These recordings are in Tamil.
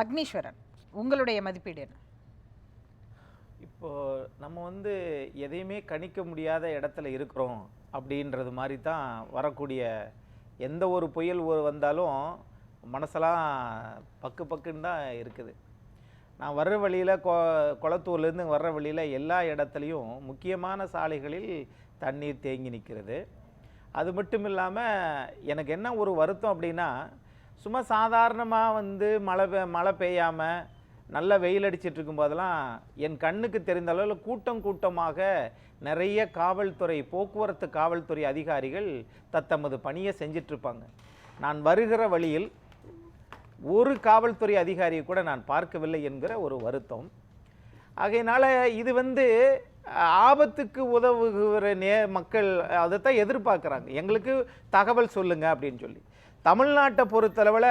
அக்னீஸ்வரன் உங்களுடைய மதிப்பீடு என்ன? இப்போது நம்ம வந்து எதையுமே கணிக்க முடியாத இடத்துல இருக்கிறோம் அப்படின்றது மாதிரி தான் வரக்கூடிய எந்த ஒரு புயல் ஒரு வந்தாலும் மனசெல்லாம் பக்கு பக்குன்னு தான் இருக்குது. நான் வர்ற வழியில் கொ குளத்தூர்லேருந்து வர்ற வழியில் எல்லா இடத்துலையும் முக்கியமான சாலைகளில் தண்ணீர் தேங்கி நிற்கிறது. அது மட்டும் இல்லாமல் எனக்கு என்ன ஒரு வருத்தம் அப்படின்னா சும்மா சாதாரணமாக வந்து மழை பெ- மழை பெய்யாமல் நல்ல வெயில் அடிச்சிட்டு இருக்கும்போதெல்லாம் என் கண்ணுக்கு தெரிந்த அளவில் கூட்டம் கூட்டமாக நிறைய காவல்துறை போக்குவரத்து காவல்துறை அதிகாரிகள் தத்தமது பணியை செஞ்சிட்ருப்பாங்க. நான் வருகிற வழியில் ஒரு காவல்துறை அதிகாரியை கூட நான் பார்க்கவில்லை என்கிற ஒரு வருத்தம். ஆகையினால் இது வந்து ஆபத்துக்கு உதவுகிற நே மக்கள் அதைத்தான் எதிர்பார்க்குறாங்க. எங்களுக்கு தகவல் சொல்லுங்கள் அப்படின்னு சொல்லி. தமிழ்நாட்டை பொறுத்தளவில்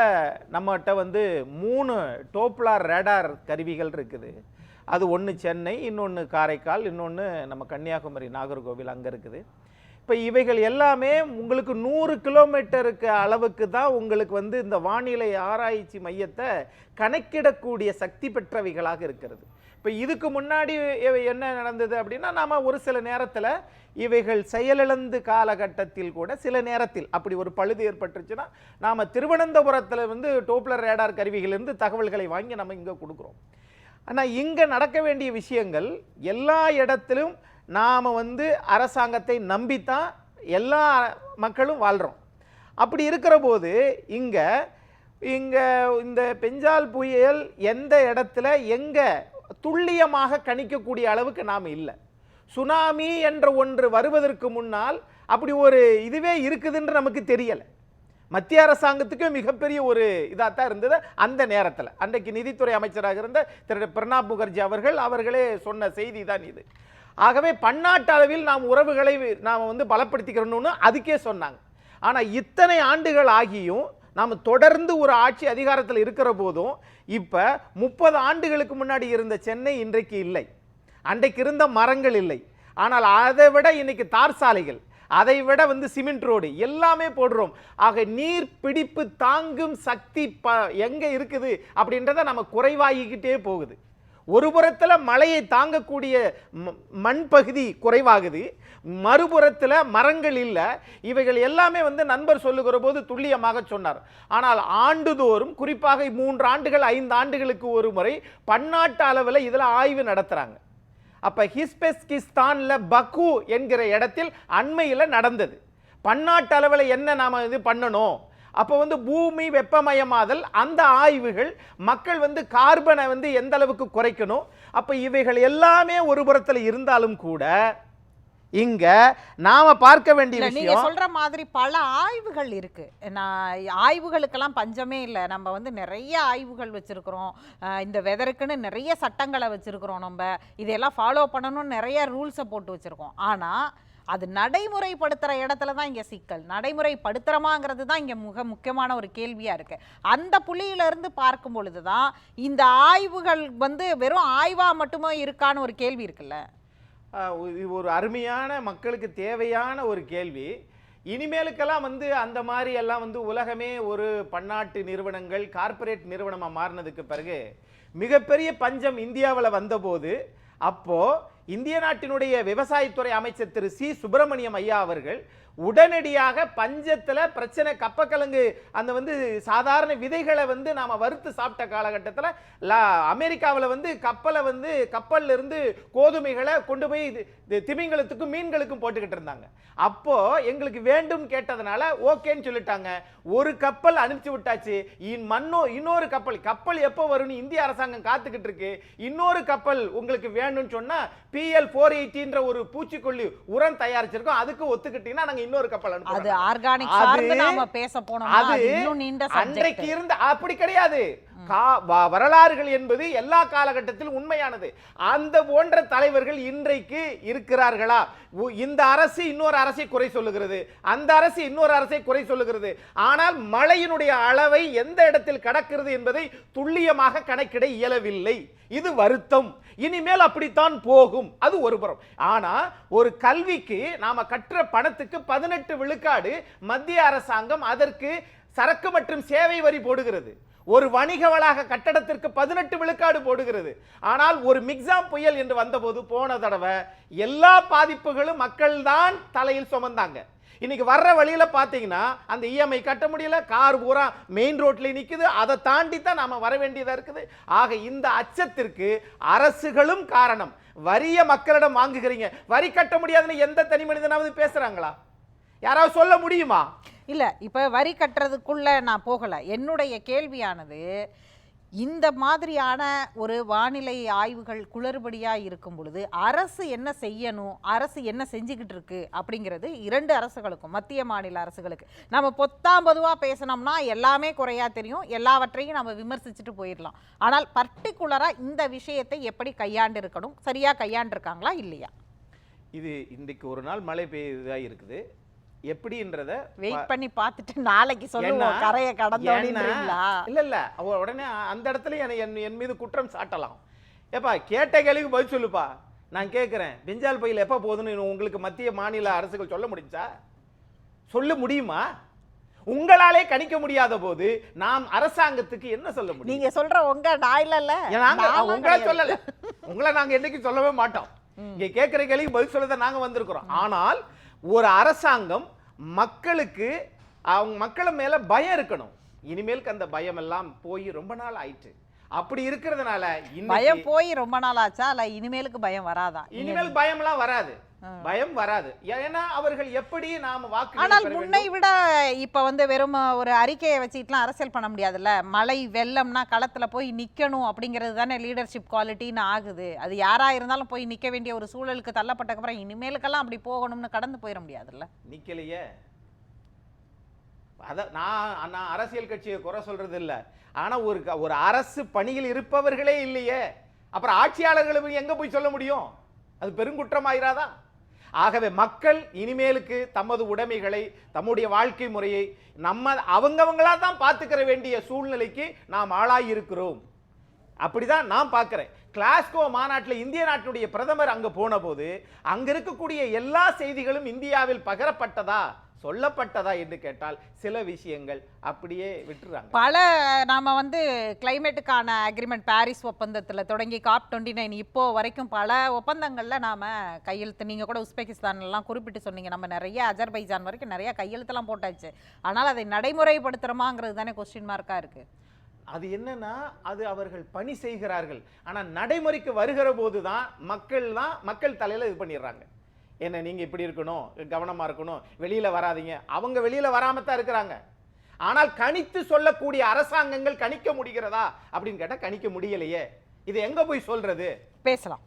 நம்மகிட்ட வந்து மூணு டோப்லார் ரேடார் கருவிகள் இருக்குது. அது ஒன்று சென்னை இன்னொன்று காரைக்கால் இன்னொன்று நம்ம கன்னியாகுமரி நாகர்கோவில் அங்கே இருக்குது. இப்போ இவைகள் எல்லாமே உங்களுக்கு நூறு கிலோமீட்டருக்கு அளவுக்கு தான் உங்களுக்கு வந்து இந்த வானிலை ஆராய்ச்சி மையத்தை கணக்கிடக்கூடிய சக்தி பெற்றவைகளாக இருக்கிறது. இப்போ இதுக்கு முன்னாடி இவை என்ன நடந்தது அப்படின்னா நாம் ஒரு சில நேரத்தில் இவைகள் செயலிழந்து காலகட்டத்தில் கூட சில நேரத்தில் அப்படி ஒரு பழுது ஏற்பட்டுச்சுன்னா நாம் திருவனந்தபுரத்தில் வந்து டோப்லர் ரேடார் கருவிகளிலிருந்து தகவல்களை வாங்கி நம்ம இங்கே கொடுக்குறோம். ஆனால் இங்கே நடக்க வேண்டிய விஷயங்கள் எல்லா இடத்திலும் நாம் வந்து அரசாங்கத்தை நம்பித்தான் எல்லா மக்களும் வாழ்கிறோம் அப்படி இருக்கிற போது இங்கே இங்கே இந்த பெஞ்சால் புயல் எந்த இடத்துல எங்கே துல்லியமாக கணிக்கக்கூடிய அளவுக்கு நாம் இல்லை. சுனாமி என்ற ஒன்று வருவதற்கு முன்னால் அப்படி ஒரு இதுவே இருக்குதுன்று நமக்கு தெரியலை. மத்திய அரசாங்கத்துக்கு மிகப்பெரிய ஒரு இதாக தான் இருந்தது அந்த நேரத்தில். அன்றைக்கு நிதித்துறை அமைச்சராக இருந்த திரு. பிரணாப் முகர்ஜி அவர்கள் அவர்களே சொன்ன செய்தி தான் இது. ஆகவே பன்னாட்டு அளவில் நாம் உறவுகளை நாம் வந்து பலப்படுத்திக்கிறோம்னு அதுக்கே சொன்னாங்க. ஆனால் இத்தனை ஆண்டுகள் ஆகியும் நாம் தொடர்ந்து ஒரு ஆட்சி அதிகாரத்தில் இருக்கிற போதும் இப்போ முப்பது ஆண்டுகளுக்கு முன்னாடி இருந்த சென்னை இன்றைக்கு இல்லை. அன்றைக்கு இருந்த மரங்கள் இல்லை. ஆனால் அதை விட இன்னைக்கு தார் சாலைகள் அதை விட வந்து சிமெண்ட் ரோடு எல்லாமே போடுறோம். ஆக நீர் பிடிப்பு தாங்கும் சக்தி ப எங்கே இருக்குது அப்படின்றத நம்ம குறைவாகிக்கிட்டே போகுது. ஒரு புறத்தில் மழையை தாங்கக்கூடிய ம- மண் பகுதி குறைவாகுது. மறுபுறத்தில் மரங்கள் இல்லை. இவைகள் எல்லாமே வந்து நண்பர் சொல்லுகிற போது துல்லியமாக சொன்னார். ஆனால் ஆண்டுதோறும் குறிப்பாக மூன்று ஆண்டுகள் ஐந்து ஆண்டுகளுக்கு ஒரு முறை பன்னாட்டு அளவில் இதில் ஆய்வு நடத்துகிறாங்க அப்போ ஹிஸ்பெஸ்கிஸ்தானில் பக்கு என்கிற இடத்தில் அண்மையில் நடந்தது. பன்னாட்டு அளவில் என்ன நாம் இது பண்ணணும்? அப்போ வந்து பூமி வெப்பமயமாதல் அந்த ஆய்வுகள் மக்கள் வந்து கார்பனை வந்து எந்த அளவுக்கு குறைக்கணும்? அப்ப இவைகள் எல்லாமே ஒரு புறத்தில் இருந்தாலும் கூட இங்க நாம பார்க்க வேண்டிய நீங்க சொல்ற மாதிரி பல ஆய்வுகள் இருக்கு. நான் ஆய்வுகளுக்கெல்லாம் பஞ்சமே இல்லை. நம்ம வந்து நிறைய ஆய்வுகள் வச்சிருக்கிறோம். இந்த வெதருக்குன்னு நிறைய சட்டங்களை வச்சிருக்கிறோம் நம்ம. இதையெல்லாம் ஃபாலோ பண்ணணும்னு நிறைய ரூல்ஸை போட்டு வச்சிருக்கோம். ஆனா அது நடைமுறைப்படுத்துகிற இடத்துல தான் இங்கே சிக்கல். நடைமுறைப்படுத்துகிறமாங்கிறது தான் இங்கே மிக முக்கியமான ஒரு கேள்வியாக இருக்குது அந்த புள்ளியில இருந்து பார்க்கும் பொழுது தான் இந்த ஆய்வுகள் வந்து வெறும் ஆய்வாக மட்டுமே இருக்கான்னு ஒரு கேள்வி இருக்குல்ல? ஒரு அருமையான மக்களுக்கு தேவையான ஒரு கேள்வி. இனிமேலுக்கெல்லாம் வந்து அந்த மாதிரி எல்லாம் வந்து உலகமே ஒரு பன்னாட்டு நிறுவனங்கள் கார்ப்பரேட் நிறுவனமாக மாறினதுக்கு பிறகு மிகப்பெரிய பஞ்சம் இந்தியாவில் வந்தபோது அப்போது இந்திய நாட்டினுடைய விவசாயத்துறை அமைச்சர் திரு சி. சுப்பிரமணியம் ஐயா அவர்கள் உடனடியாக பஞ்சத்தில் பிரச்சனை கப்பக்கிழங்கு அந்த வந்து சாதாரண விதைகளை வந்து நாம வறுத்து சாப்பிட்ட காலகட்டத்தில் அமெரிக்காவில் வந்து கப்பலை வந்து கப்பலில் இருந்து கோதுமைகளை கொண்டு போய் திமிங்கலத்துக்கும் மீன்களுக்கும் போட்டுக்கிட்டு இருந்தாங்க. அப்போ எங்களுக்கு வேண்டும் கேட்டதுனால ஓகேன்னு சொல்லிட்டாங்க. ஒரு கப்பல் அனுப்பிச்சு விட்டாச்சு. இன் இன்னொரு கப்பல் கப்பல் எப்போ வரும்னு இந்திய அரசாங்கம் காத்துக்கிட்டு இருக்கு. இன்னொரு கப்பல் உங்களுக்கு வேணும்னு சொன்னால் பிஎல் ஃபோர் எயிட்டின்ற ஒரு பூச்சிக்கொல்லி உரம் தயாரிச்சிருக்கோம். அதுக்கு ஒத்துக்கிட்டீங்கன்னா நாங்க இன்னொரு கப்பல் அது ஆர்கானிக் சார்ந்து நாம பேச போனோம்னா அது இன்னும் நீண்ட அன்றைக்கு இருந்த அப்படி கிடையாது. வரலாறுகள் என்பது எல்லா காலகட்டத்திலும் உண்மையானது. அந்த போன்ற தலைவர்கள் இன்றைக்கு இருக்கிறார்களா? உ- இந்த அரசு இன்னொரு அரசை குறை சொல்லுகிறது. அந்த அரசு இன்னொரு அரசை குறை சொல்லுகிறது. ஆனால் மழையினுடைய அளவை எந்த இடத்தில் கடக்கிறது என்பதை துல்லியமாக கணக்கிட இயலவில்லை. இது வருத்தம். இனிமேல் அப்படித்தான் போகும். அது ஒரு புறம். ஆனா ஒரு கல்விக்கு நாம கற்ற பணத்துக்கு பதினெட்டு விழுக்காடு மத்திய அரசாங்கம் அதற்கு சரக்கு மற்றும் சேவை வரி போடுகிறது. ஒரு வணிக வளாக கட்டடத்திற்கு பதினெட்டு விழுக்காடு போடுகிறது. ஆனால் ஒரு மிக்ஸாம் புயல் என்று வந்தபோது போன தடவை எல்லா பாதிப்புகளும் மக்கள்தான் தலையில் சுமந்தாங்க. இன்னைக்கு வர்ற வழியில் பார்த்தீங்கன்னா அந்த இஎம்ஐ கட்ட முடியல கார் பூரா மெயின் ரோட்லேயே நிற்குது அதை தாண்டி தான் நாம் வர வேண்டியதாக இருக்குது. ஆக இந்த அச்சத்திற்கு அரசுகளும் காரணம். வரிய மக்களிடம் வாங்குகிறீங்க. வரி கட்ட முடியாதுன்னு எந்த தனி மனிதனாவது பேசுகிறாங்களா யாராவது சொல்ல முடியுமா? இல்ல இப்ப வரி கட்டுறதுக்குள்ள நான் போகல. என்னுடைய கேள்வியானது இந்த மாதிரியான ஒரு வானிலை ஆய்வுகள் குளறுபடியா இருக்கும் பொழுது அரசு என்ன செய்யணும்? அரசு என்ன செஞ்சுக்கிட்டு இருக்கு? அப்படிங்கிறது இரண்டு அரசுகளுக்கும் மத்திய மாநில அரசுகளுக்கு. நம்ம பொத்தாம் பொதுவா பேசினோம்னா எல்லாமே குறையா தெரியும். எல்லாவற்றையும் நம்ம விமர்சிச்சுட்டு போயிடலாம். ஆனால் பர்டிகுலரா இந்த விஷயத்தை எப்படி கையாண்டு இருக்கணும்? சரியா கையாண்டிருக்காங்களா இல்லையா? இது இன்றைக்கு ஒரு நாள் மழை பெய்யுதா இருக்குது. எப்படின்றத வெயிட் பண்ணி பார்த்துட்டு நாளைக்கு சொல்லுவோம் கரையை கடந்தோன்றீங்களா இல்ல இல்ல. அவ உடனே அந்த இடத்துல என் என் மீது குற்றம் சாட்டலாம். ஏப்பா கேட்ட கேள்விக்கு பதில் சொல்லுப்பா. நான் கேட்குறேன் பெஞ்சால் பயில் எப்போ போகுதுன்னு உங்களுக்கு மத்திய மாநில அரசுகள் சொல்ல முடிஞ்சா? சொல்ல முடியுமா? உங்களாலே கணிக்க முடியாத போது நாம் அரசாங்கத்துக்கு என்ன சொல்ல முடியும்? நீங்க சொல்ற உங்க நான் நான்லாம் உங்களை. சொல்லல. உங்களை நாங்க என்னைக்கு சொல்லவே மாட்டோம். இங்க கேட்கிற கேள்விக்கு பதில் சொல்ல தான் நாங்க வந்திருக்கிறோம். ஆனால் ஒரு அரசாங்கம் மக்களுக்கு அவங்க மக்கள் மேல பயம் இருக்கணும். இனிமேலுக்கு அந்த பயம் எல்லாம் போய் ரொம்ப நாள் ஆயிட்டு அப்படி இருக்கிறதுனால பயம் போய் ரொம்ப நாள் ஆச்சா? இல்ல இனிமேலுக்கு பயம் வராதா? இனிமேல் பயம்லாம் வராது. பயம் வராது. ஏன்னா அவர்கள் எப்படி நாம வாக்கு ஆனால் முன்னை விட இப்ப வந்து வெறும் ஒரு அறிக்கையை வச்சுக்கிட்டுலாம் அரசியல் பண்ண முடியாதுல்ல? மழை வெள்ளம்னா களத்துல போய் நிக்கணும் அப்படிங்கிறது தானே லீடர்ஷிப் குவாலிட்டின்னு ஆகுது. அது யாரா இருந்தாலும் போய் நிக்க வேண்டிய ஒரு சூழலுக்கு தள்ளப்பட்டக்கு அப்புறம் இனிமேலுக்கெல்லாம் அப்படி போகணும்னு கடந்து போயிட முடியாதுல்ல? நிக்கலையே. அத நான் நான் அரசியல் கட்சியை குறை சொல்றது இல்ல ஆனா ஒரு ஒரு அரசு பணியில் இருப்பவர்களே இல்லையே. அப்புறம் ஆட்சியாளர்களும் எங்க போய் சொல்ல முடியும்? அது பெருங்குற்றமாயிராதா? ஆகவே மக்கள் இனிமேலுக்கு தமது உடைமைகளை தம்முடைய வாழ்க்கை முறையை நம்ம அவங்கவங்களா தான் பார்த்துக்கிற வேண்டிய சூழ்நிலைக்கு நாம் ஆளாயிருக்கிறோம். அப்படிதான் நான் பார்க்குறேன். கிளாஸ்கோ மாநாட்டில் இந்திய நாட்டினுடைய பிரதமர் அங்கே போன போது அங்கே இருக்கக்கூடிய எல்லா செய்திகளும் இந்தியாவில் பகரப்பட்டதா? சொல்லப்பட்டதா என்று கேட்டால் சில விஷயங்கள் அப்படியே விட்டுறாங்க. பல நாம வந்து கிளைமேட்டுக்கான அக்ரிமெண்ட் பாரிஸ் ஒப்பந்தத்துல தொடங்கி காப் டுவெண்ட்டி நைன் இப்போ வரைக்கும் பல ஒப்பந்தங்கள்ல நாம கையெழுத்து நீங்க கூட உஸ்பெகிஸ்தான்லாம் குறிப்பிட்டு சொன்னீங்க. நம்ம நிறைய அஜர்பைஜான் வரைக்கும் நிறைய கையெழுத்தெல்லாம் போட்டாச்சு. ஆனால் அதை நடைமுறைப்படுத்துறோமாங்கிறது தானே கொஸ்டின் மார்க்கா இருக்கு. அது என்னன்னா அது அவர்கள் பணி செய்கிறார்கள். ஆனா நடைமுறைக்கு வருகிற போது தான் மக்கள் தான் மக்கள் தலையில இது பண்ணிடுறாங்க. என்ன நீங்க இப்படி இருக்கணும் கவனமா இருக்கணும் வெளியில வராதீங்க. அவங்க வெளியில வராம தான் இருக்கிறாங்க. ஆனால் கணித்து சொல்லக்கூடிய அரசாங்கங்கள் கணிக்க முடிகிறதா? அப்படின்னு கேட்டா கணிக்க முடியலையே. இது எங்க போய் சொல்றது? பேசலாம்.